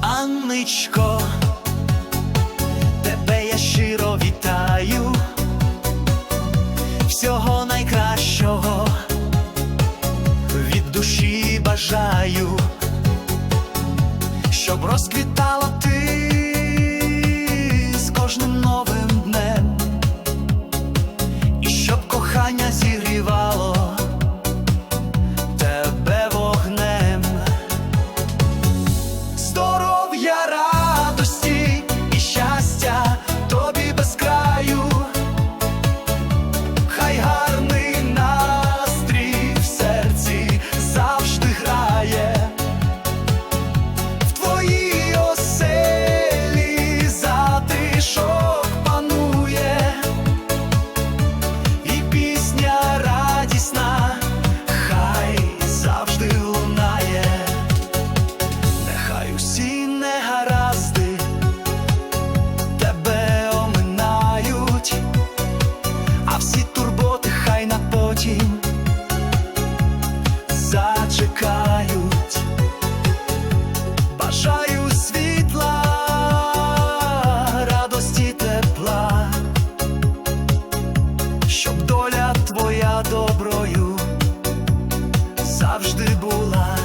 Анничко, тебе я щиро вітаю, всього найкращого від душі бажаю, щоб розквітала ти з кожним новим днем, і щоб кохання зі. завжди була.